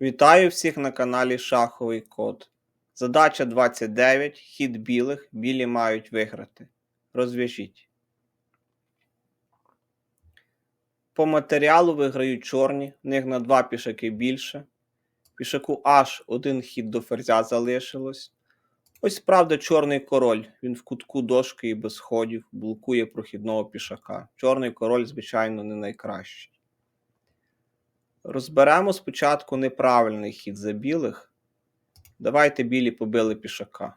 Вітаю всіх на каналі Шаховий Код. Задача 29. Хід білих. Білі мають виграти. Розв'яжіть. По матеріалу виграють чорні, в них на два пішаки більше. Пішаку аж один хід до ферзя залишилось. Ось правда чорний король. Він в кутку дошки і без ходів, блокує прохідного пішака. Чорний король, звичайно, не найкращий. Розберемо спочатку неправильний хід за білих. Давайте білі побили пішака.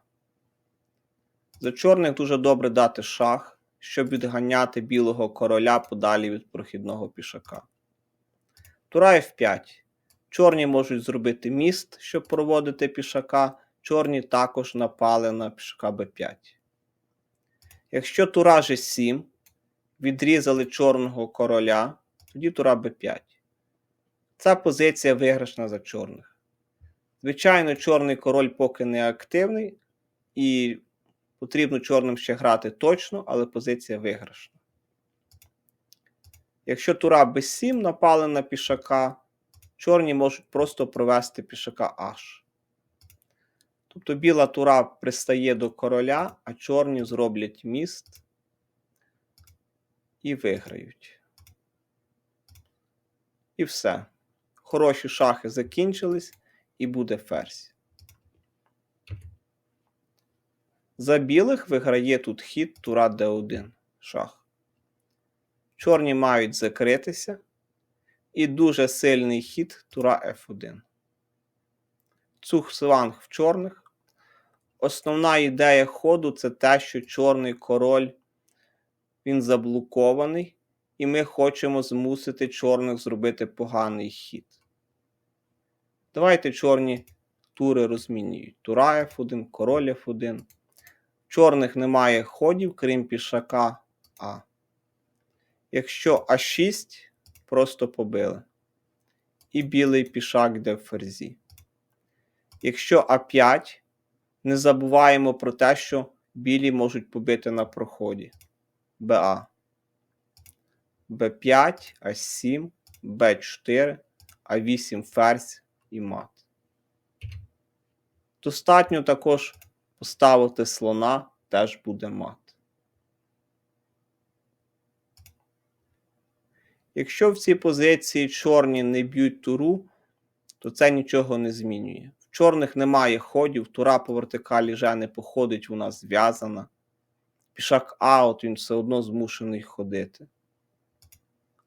За чорних дуже добре дати шах, щоб відганяти білого короля подалі від прохідного пішака. Тура F5. Чорні можуть зробити міст, щоб проводити пішака. Чорні також напали на пішака b5. Якщо тура G7, відрізали чорного короля, тоді тура b5. Ця позиція виграшна за чорних. Звичайно, чорний король поки не активний, і потрібно чорним ще грати точно, але позиція виграшна. Якщо тура b7 напали на пішака, чорні можуть просто провести пішака H. Тобто біла тура пристає до короля, а чорні зроблять міст і виграють. І все. Хороші шахи закінчились, і буде ферзь. За білих виграє тут хід тура d1 шах. Чорні мають закритися. І дуже сильний хід тура f1. Цух сванг в чорних. Основна ідея ходу це те, що чорний король він заблокований, і ми хочемо змусити чорних зробити поганий хід. Давайте чорні тури розмінюють. Тура F1, король F1. Чорних немає ходів, крім пішака А. Якщо А6, просто побили. І білий пішак йде в ферзі. Якщо А5, не забуваємо про те, що білі можуть побити на проході. БА. Б5, А7, Б4, А8 ферзь і мат. Достатньо також поставити слона, теж буде мат. Якщо в цій позиції чорні не б'ють туру, то це нічого не змінює. В чорних немає ходів, тура по вертикалі вже не походить, вона зв'язана. Пішак А, от він все одно змушений ходити.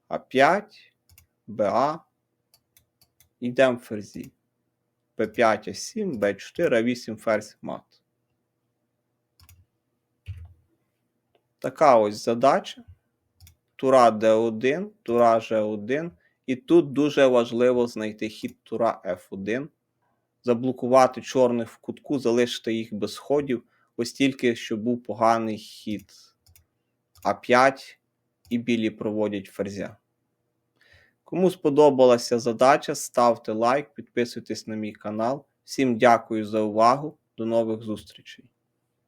А5, БА. Йдемо в ферзі. П5, А7, Б4, А8 ферзь мат. Така ось задача. Тура Д1, Тура Ж1. І тут дуже важливо знайти хід Тура F1, заблокувати чорних в кутку, залишити їх без ходів, ось тільки щоб був поганий хід А5 і білі проводять ферзя. Кому сподобалася задача, ставте лайк, підписуйтесь на мій канал. Всім дякую за увагу. До нових зустрічей!